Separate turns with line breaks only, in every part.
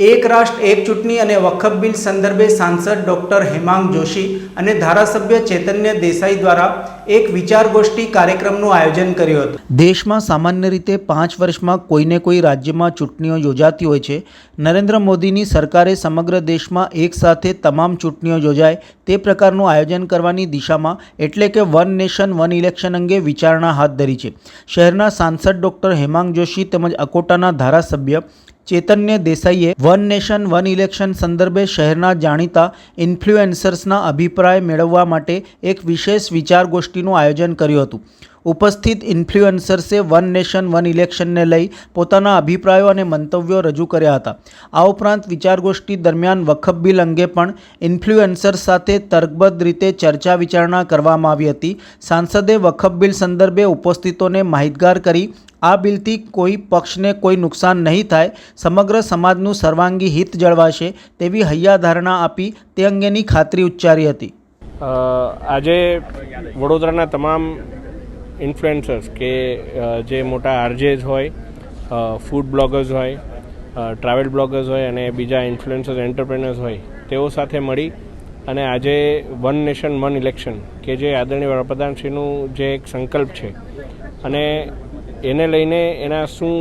એક રાષ્ટ્ર, એક ચૂંટણી અને વખફ બિલ સંદર્ભે સાંસદ ડૉક્ટર હેમાંગ જોશી અને ધારાસભ્ય ચૈતન્ય દેસાઈ દ્વારા એક વિચાર ગોષ્ઠી કાર્યક્રમનું આયોજન કર્યું હતું. દેશમાં સામાન્ય રીતે પાંચ વર્ષમાં કોઈને કોઈ રાજ્યમાં ચૂંટણીઓ યોજાતી હોય છે. નરેન્દ્ર મોદીની સરકારે સમગ્ર દેશમાં એક સાથે તમામ ચૂંટણીઓ યોજાય તે પ્રકારનું આયોજન કરવાની દિશામાં એટલે કે વન નેશન, વન ઇલેક્શન અંગે વિચારણા હાથ ધરી છે. શહેરના સાંસદ ડોક્ટર હેમાંગ જોશી તેમજ અકોટાના ધારાસભ્ય ચૈતન્ય દેસાઈએ વન નેશન, વન ઇલેક્શન સંદર્ભે શહેરના જાણીતા ઇન્ફ્લુએન્સર્સના અભિપ્રાય મેળવવા માટે એક વિશેષ વિચાર ગોષ્ઠીનું આયોજન કર્યું હતું. ઉપસ્થિત ઇન્ફ્લુએન્સર્સે વન નેશન, વન ઇલેક્શનને લઈ પોતાના અભિપ્રાયો અને મંતવ્યો રજૂ કર્યા હતા. આ ઉપરાંત વિચારગોષ્ઠી દરમિયાન વખફ બિલ અંગે પણ ઇન્ફ્લુએન્સર્સ સાથે તર્કબદ્ધ રીતે ચર્ચા વિચારણા કરવામાં આવી હતી. સાંસદે વખફ બિલ સંદર્ભે ઉપસ્થિતોને માહિતગાર કરી, આ બિલથી કોઈ પક્ષને કોઈ નુકસાન નહીં થાય, સમગ્ર સમાજનું સર્વાંગી હિત જળવાશે તેવી હૈયાધારણા આપી તે અંગેની ખાતરી ઉચ્ચારી હતી.
આજે વડોદરાના તમામ ઇન્ફ્લુએન્સર્સ કે જે મોટા આરજેઝ હોય ફૂડ બ્લોગર્સ હોય ટ્રાવેલ બ્લોગર્સ હોય અને બીજા ઇન્ફ્લુએન્સર્સ એન્ટરપ્રેનર્સ હોય, તેઓ સાથે મળી અને આજે વન નેશન વન ઇલેક્શન કે જે આદરણીય વડાપ્રધાનશ્રીનું જે એક સંકલ્પ છે. અને એને લઈને એના શું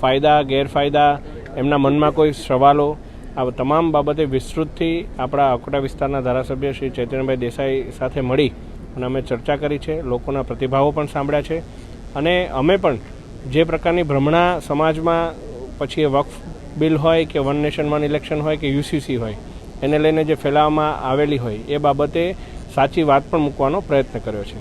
ફાયદા, ગેરફાયદા, એમના મનમાં કોઈ સવાલો, આ તમામ બાબતે વિસ્તૃતથી આપણા અકોટા વિસ્તારના ધારાસભ્ય શ્રી ચૈતન્યભાઈ દેસાઈ સાથે મળી અને અમે ચર્ચા કરી છે, લોકોના પ્રતિભાવો પણ સાંભળ્યા છે. અને અમે પણ જે પ્રકારની ભ્રમણા સમાજમાં પછી એ વક્ફ બિલ હોય કે વન નેશન વન ઇલેક્શન હોય કે યુસીસી હોય, એને લઈને જે ફેલાવવામાં આવેલી હોય, એ બાબતે સાચી વાત પણ મૂકવાનો પ્રયત્ન કર્યો છે.